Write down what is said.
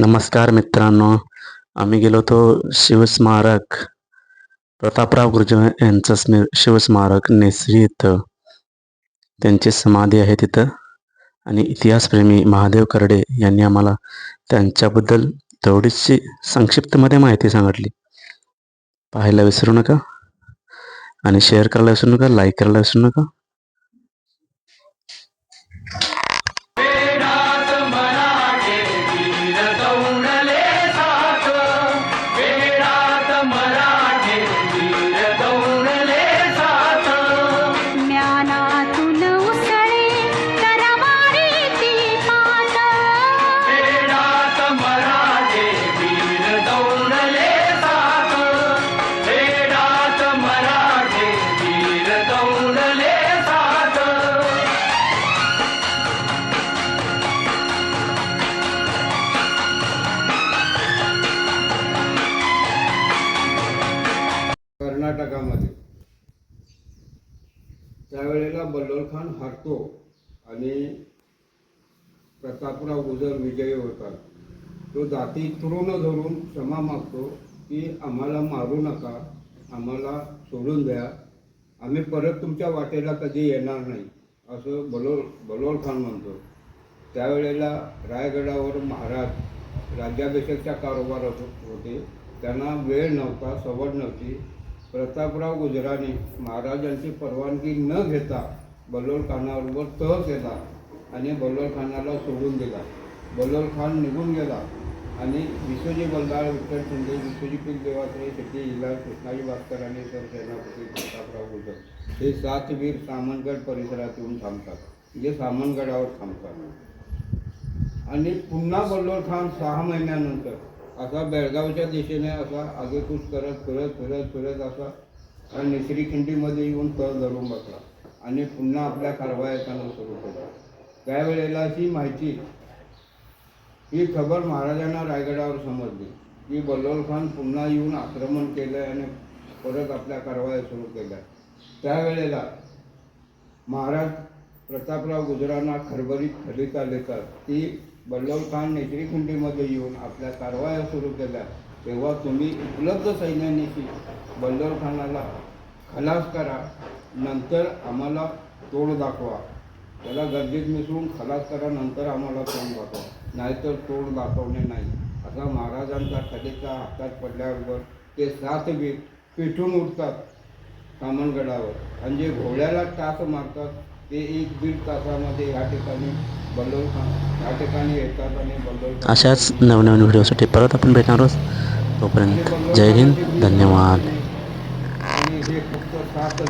नमस्कार मित्रांनो आम्ही गेलो होतो शिवस्मारक. प्रतापराव गुर्जर यांचं स्मि शिवस्मारक नेसरी इथं. त्यांची समाधी आहे तिथं. आणि इतिहासप्रेमी महादेव करडे यांनी आम्हाला त्यांच्याबद्दल थोडीशी संक्षिप्तमध्ये माहिती सांगितली. पाहायला विसरू नका. आणि शेअर करायला विसरू नका लाईक करायला विसरू नका. कर्नाटकामध्ये. त्यावेळेला बल्लोल खान हरतो आणि प्रतापराव गुजर विजयी होतात. तो जाती तृण धरून क्षमा मागतो की आम्हाला मारू नका आम्हाला सोडून द्या आम्ही परत तुमच्या वाटेला कधी येणार नाही असं बलोल बलोल खान म्हणतो. त्यावेळेला रायगडावर महाराज राज्याभिषेकचा कारोबार होते. त्यांना वेळ नव्हता सवड नव्हती. प्रतापराव गुजराने महाराजांची परवानगी न घेता बलोल खानाबरोबर तह केला आणि बलोल खानाला सोडून दिला. बलोल खान निघून गेला आणि विश्वजी बलदार विठ्ठल शिंदे विश्वजी पीक देवाचे शेट्टी जिल्हा कृष्णाजी भास्कर आणि सरसेनापती प्रतापराव गुजर हे सात वीर सामनगड परिसरात येऊन थांबतात. जे सामनगडावर थांबतात. आणि पुन्हा बल्लोळ खान सहा महिन्यानंतर असा बेळगावच्या दिशेने असा आगेकूच करत फिरत फिरत फिरत असा निसरी खिंडीमध्ये येऊन तळ धरून बसला आणि पुन्हा आपल्या कारवायाचा सुरू केला. त्यावेळेला ही माहिती ही खबर महाराजांना रायगडावर समजली. की बल्लोल खान पुन्हा येऊन आक्रमण केलं आणि परत आपल्या कारवाया सुरू केल्या. त्यावेळेला महाराज प्रतापराव गुजरांना खरबरीत खलिता देतात ती बल्लभ खान नेत्रीखुंडीमध्ये येऊन आपल्या कारवाया सुरू केल्या तेव्हा तुम्ही उपलब्ध सैन्यानिशी बल्लभ खानाला खलास करा नंतर आम्हाला तोड दाखवा. त्याला गर्दीत मिसळून खलास करा नंतर आम्हाला तोंड दाखवा. नाहीतर तोड दाखवणे नाही. असा महाराजांचा कलेचा हातात पडल्याबरोबर ते सात वीर पेटून उठतात सामनगडावर. आणि जे घोड्याला टाच मारतात ते एक दीड तासामध्ये या ठिकाणी बल्लोळ या ठिकाणी येतात आणि बल्लोळ अशाच नवनवीन व्हिडिओसाठी परत आपण भेटणार आहोत. तोपर्यंत जय हिंद. धन्यवाद. आणि हे फक्त सात